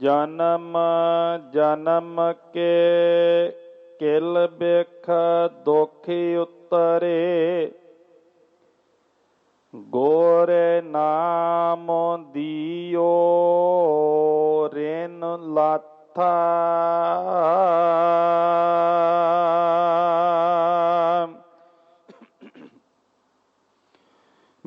ਜਨਮ ਜਨਮ ਕੇ ਕਿਲ ਬਿਖ ਦੁਖੀ ਉਤਰੇ। ਗੋਰੇ ਨਾਮ ਦੀਓ ਰੇਨ ਲਾਥਾ।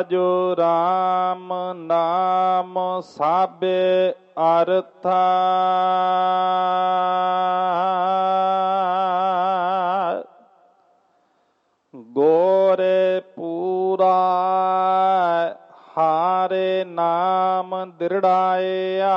ਭਾਜੋ RAM ਨਾਮ ਸਾਬੇ ਅਰਥਾ। ਗੋਰੇ ਪੂਰਾ ਹਾਰੇ ਨਾਮ ਦਿਰੜਾਇਆ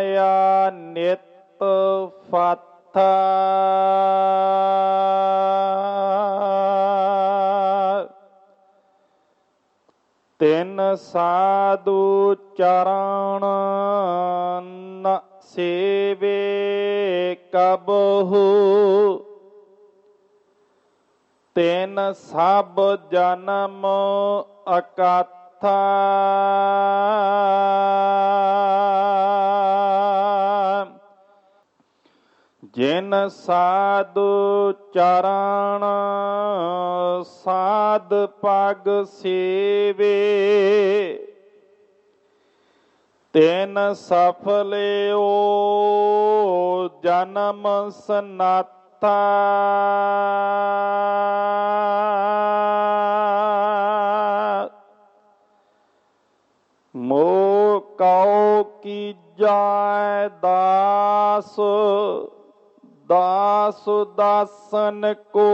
ਮਾਇਆ ਨਿਤ ਫਾਥਾ। ਤਿਨ ਸਾਧੂ ਚਰਨ ਨ ਸੇਵੇ ਕਬਹੂ। ਤਿਨ ਸਭ ਜਨਮ ਅਕਾਥਾ। ਜਿਨ ਸਾਧੂ ਚਰਣ, ਸਾਧ ਪਗ ਸੇਵੇ। ਤੈਨ ਸਫਲਿਓ ਜਨਮ ਸਨਾਥਾ। ਮੋ ਕਉ ਕੀ ਜਾਇ ਦਾਸ। दास दासन को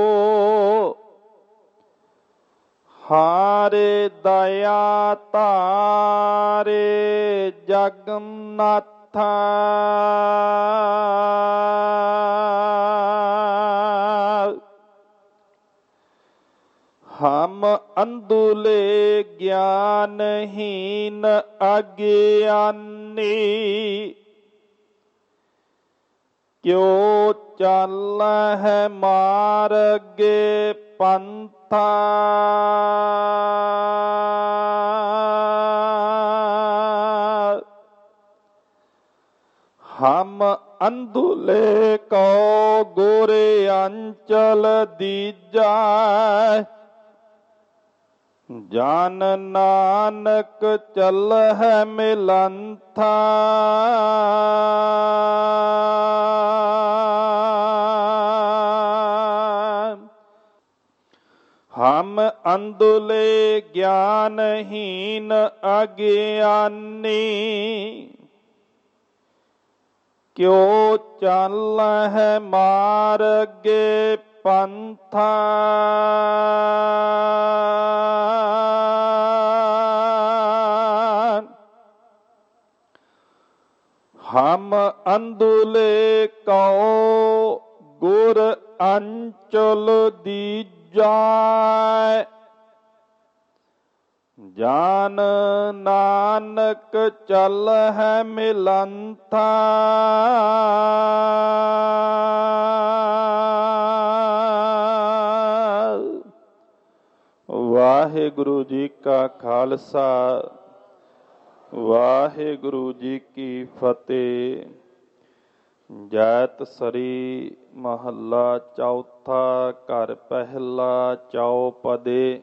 हारे दया तारे जगन्नाथ। हम अंदुले ज्ञानहीन अज्ञानी। क्यों ਚੱਲ ਹੈ ਮਾਰਗੇ ਪੰਥਾ ਹਮ ਅੰਧੁਲੇ ਕੋ ਗੋਰੇ ਅੰਚਲ ਦੀਜਾ ਜਨ ਨਾਨਕ ਚੱਲ ਹੈ ਮਿਲੰਥਾ ਅੰਦੁਲੇ ਗਿਆਨਹੀਨ ਅਗਿਆਨੀ। ਕਿਉ ਚੱਲ ਹੈ ਮਾਰਗੇ ਪੰਥਾ। ਹਮ ਅੰਦੁਲੇ ਕਉ ਗੁਰ ਅੰਚਲ ਦੀਜੈ। ਜਾਨ ਨਾਨਕ ਚੱਲ ਹੈ ਮਿਲੰਥਾ। ਵਾਹਿਗੁਰੂ ਜੀ ਕਾ ਖਾਲਸਾ, ਵਾਹਿਗੁਰੂ ਜੀ ਕੀ ਫਤਿਹ। ਜੈਤ ਸਰੀ ਮਹੱਲਾ ਚੌਥਾ ਘਰ ਪਹਿਲਾ ਚੌਪਦੇ।